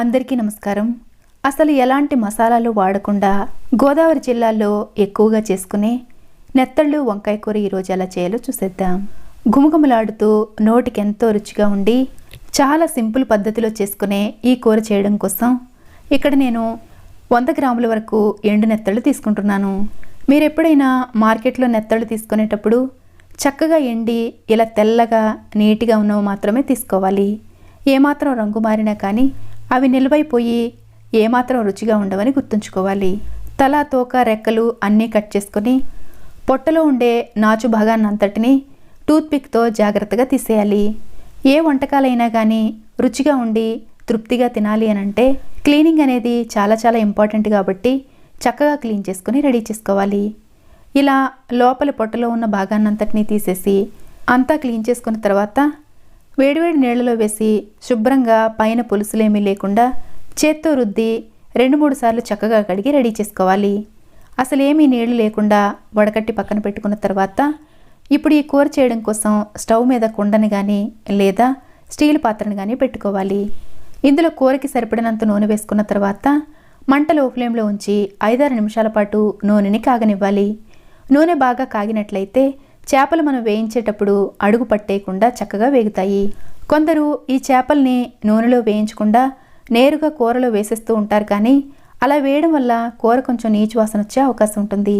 అందరికీ నమస్కారం. అసలు ఎలాంటి మసాలాలు వాడకుండా గోదావరి జిల్లాలో ఎక్కువగా చేసుకునే నెత్తళ్ళు వంకాయ కూర ఈరోజు ఎలా చేయాలో చూసేద్దాం. గుమగుమలాడుతూ నోటికి ఎంతో రుచిగా ఉండి చాలా సింపుల్ పద్ధతిలో చేసుకునే ఈ కూర చేయడం కోసం ఇక్కడ నేను వంద గ్రాముల వరకు ఎండు నెత్తళ్ళు తీసుకుంటున్నాను. మీరు ఎప్పుడైనా మార్కెట్లో నెత్తళ్ళు తీసుకునేటప్పుడు చక్కగా ఎండి ఇలా తెల్లగా నీట్గా ఉన్నవి మాత్రమే తీసుకోవాలి. ఏమాత్రం రంగు మారినా కానీ అవి నిలువైపోయి ఏమాత్రం రుచిగా ఉండవని గుర్తుంచుకోవాలి. తల తోక రెక్కలు అన్నీ కట్ చేసుకొని పొట్టలో ఉండే నాచు భాగాన్నంతటిని టూత్పిక్తో జాగ్రత్తగా తీసేయాలి. ఏ వంటకాలైనా కానీ రుచిగా ఉండి తృప్తిగా తినాలి అని అంటే క్లీనింగ్ అనేది చాలా చాలా ఇంపార్టెంట్ కాబట్టి చక్కగా క్లీన్ చేసుకుని రెడీ చేసుకోవాలి. ఇలా లోపల పొట్టలో ఉన్న భాగాన్నంతటినీ తీసేసి అంతా క్లీన్ చేసుకున్న తర్వాత వేడివేడి నీళ్ళలో వేసి శుభ్రంగా పైన పులుసులేమీ లేకుండా చేత్తో రుద్ది రెండు మూడు సార్లు చక్కగా కడిగి రెడీ చేసుకోవాలి. అసలు ఏమీ నీళ్ళు లేకుండా వడకట్టి పక్కన పెట్టుకున్న తర్వాత ఇప్పుడు ఈ కూర చేయడం కోసం స్టవ్ మీద కుండని కానీ లేదా స్టీల్ పాత్రను కానీ పెట్టుకోవాలి. ఇందులో కూరకి సరిపడినంత నూనె వేసుకున్న తర్వాత మంట లో ఫ్లేమ్లో ఉంచి ఐదారు నిమిషాల పాటు నూనెని కాగనివ్వాలి. నూనె బాగా కాగినట్లయితే చేపలు మనం వేయించేటప్పుడు అడుగు పట్టేయకుండా చక్కగా వేగుతాయి. కొందరు ఈ చేపల్ని నూనెలో వేయించకుండా నేరుగా కూరలో వేసేస్తూ ఉంటారు కానీ అలా వేయడం వల్ల కూర కొంచెం నీచు వాసన వచ్చే అవకాశం ఉంటుంది.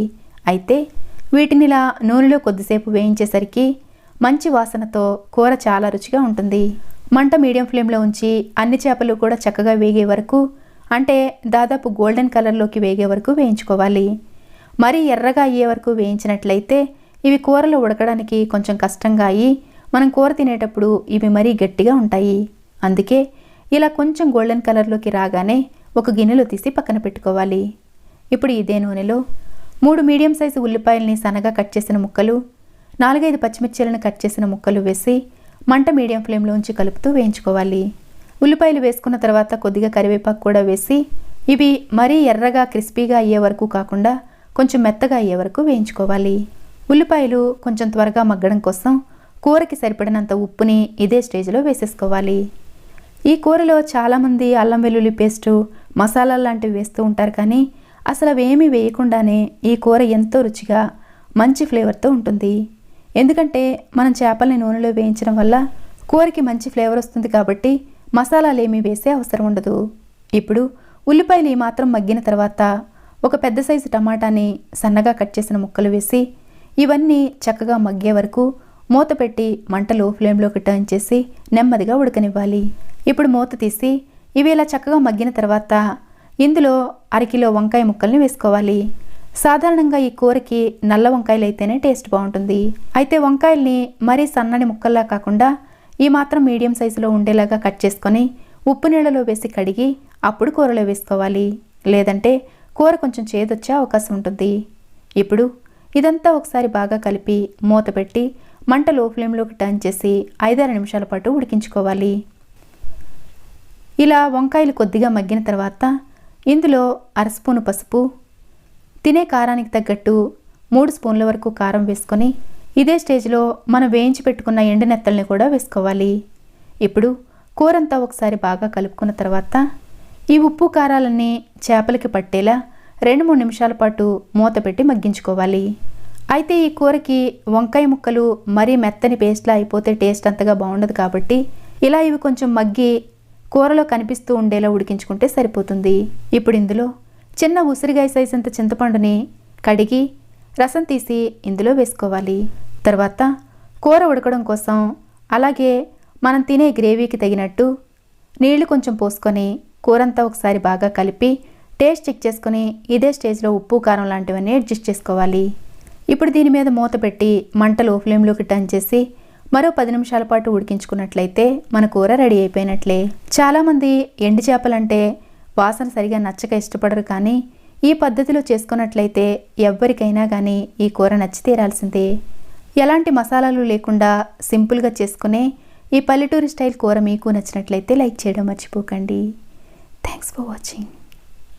అయితే వీటిని ఇలా నూనెలో కొద్దిసేపు వేయించేసరికి మంచి వాసనతో కూర చాలా రుచిగా ఉంటుంది. మంట మీడియం ఫ్లేమ్లో ఉంచి అన్ని చేపలు కూడా చక్కగా వేగే వరకు అంటే దాదాపు గోల్డెన్ కలర్లోకి వేగే వరకు వేయించుకోవాలి. మరీ ఎర్రగా అయ్యే వరకు వేయించినట్లయితే ఇవి కూరలు ఉడకడానికి కొంచెం కష్టంగా అయ్యి మనం కూర తినేటప్పుడు ఇవి మరీ గట్టిగా ఉంటాయి. అందుకే ఇలా కొంచెం గోల్డెన్ కలర్లోకి రాగానే ఒక గిన్నెలో తీసి పక్కన పెట్టుకోవాలి. ఇప్పుడు ఇదే నూనెలో మూడు మీడియం సైజు ఉల్లిపాయల్ని సన్నగా కట్ చేసిన ముక్కలు నాలుగైదు పచ్చిమిర్చీలను కట్ చేసిన ముక్కలు వేసి మంట మీడియం ఫ్లేమ్లో ఉంచి కలుపుతూ వేయించుకోవాలి. ఉల్లిపాయలు వేసుకున్న తర్వాత కొద్దిగా కరివేపాకు కూడా వేసి ఇవి మరీ ఎర్రగా క్రిస్పీగా అయ్యే వరకు కాకుండా కొంచెం మెత్తగా అయ్యే వరకు వేయించుకోవాలి. ఉల్లిపాయలు కొంచెం త్వరగా మగ్గడం కోసం కూరకి సరిపడినంత ఉప్పుని ఇదే స్టేజ్లో వేసేసుకోవాలి. ఈ కూరలో చాలామంది అల్లం వెల్లుల్లి పేస్టు మసాలాలు లాంటివి వేస్తూ ఉంటారు కానీ అసలు అవేమీ వేయకుండానే ఈ కూర ఎంతో రుచిగా మంచి ఫ్లేవర్తో ఉంటుంది. ఎందుకంటే మనం చేపల్ని నూనెలో వేయించడం వల్ల కూరకి మంచి ఫ్లేవర్ వస్తుంది కాబట్టి మసాలాలు ఏమీ వేసే అవసరం ఉండదు. ఇప్పుడు ఉల్లిపాయలు ఈ మాత్రం మగ్గిన తర్వాత ఒక పెద్ద సైజు టమాటాని సన్నగా కట్ చేసిన ముక్కలు వేసి ఇవన్నీ చక్కగా మగ్గే వరకు మూత పెట్టి మంటలో ఫ్లేమ్లోకి టర్న్ చేసి నెమ్మదిగా ఉడకనివ్వాలి. ఇప్పుడు మూత తీసి ఇవి ఇలా చక్కగా మగ్గిన తర్వాత ఇందులో అరకిలో వంకాయ ముక్కల్ని వేసుకోవాలి. సాధారణంగా ఈ కూరకి నల్ల వంకాయలు అయితేనే టేస్ట్ బాగుంటుంది. అయితే వంకాయల్ని మరీ సన్నని ముక్కల్లా కాకుండా ఈ మాత్రం మీడియం సైజులో ఉండేలాగా కట్ చేసుకొని ఉప్పు నీళ్ళలో వేసి కడిగి అప్పుడు కూరలో వేసుకోవాలి. లేదంటే కూర కొంచెం చేదొచ్చే అవకాశం ఉంటుంది. ఇప్పుడు ఇదంతా ఒకసారి బాగా కలిపి మూత పెట్టి మంట లో ఫ్లేమ్లోకి టర్న్ చేసి ఐదారు నిమిషాల పాటు ఉడికించుకోవాలి. ఇలా వంకాయలు కొద్దిగా మగ్గిన తర్వాత ఇందులో అర స్పూను పసుపు తినే కారానికి తగ్గట్టు మూడు స్పూన్ల వరకు కారం వేసుకొని ఇదే స్టేజ్లో మనం వేయించి పెట్టుకున్న ఎండినెత్తల్ని కూడా వేసుకోవాలి. ఇప్పుడు కూరంతా ఒకసారి బాగా కలుపుకున్న తర్వాత ఈ ఉప్పు కారాలన్నీ చేపలకి పట్టేలా రెండు మూడు నిమిషాల పాటు మూత పెట్టి మగ్గించుకోవాలి. అయితే ఈ కూరకి వంకాయ ముక్కలు మరీ మెత్తని పేస్ట్లా అయిపోతే టేస్ట్ అంతగా బాగుండదు కాబట్టి ఇలా ఇవి కొంచెం మగ్గి కూరలో కనిపిస్తూ ఉండేలా ఉడికించుకుంటే సరిపోతుంది. ఇప్పుడు ఇందులో చిన్న ఉసిరిగాయ సైజ్ అంత చింతపండుని కడిగి రసం తీసి ఇందులో వేసుకోవాలి. తర్వాత కూర ఉడకడం కోసం అలాగే మనం తినే గ్రేవీకి తగినట్టు నీళ్ళు కొంచెం పోసుకొని కూరంతా ఒకసారి బాగా కలిపి టేస్ట్ చెక్ చేసుకొని ఇదే స్టేజ్లో ఉప్పు కారం లాంటివన్నీ అడ్జస్ట్ చేసుకోవాలి. ఇప్పుడు దీని మీద మూత పెట్టి మంటలు ఫ్లేమ్లోకి టర్న్ చేసి మరో పది నిమిషాల పాటు ఉడికించుకున్నట్లయితే మన కూర రెడీ అయిపోయినట్లే. చాలామంది ఎండు చేపలంటే వాసన సరిగా నచ్చక ఇష్టపడరు కానీ ఈ పద్ధతిలో చేసుకున్నట్లయితే ఎవ్వరికైనా కానీ ఈ కూర నచ్చి తీరాల్సిందే. ఎలాంటి మసాలాలు లేకుండా సింపుల్గా చేసుకునే ఈ పల్లెటూరి స్టైల్ కూర మీకు నచ్చినట్లయితే లైక్ చేయడం మర్చిపోకండి. Thanks for watching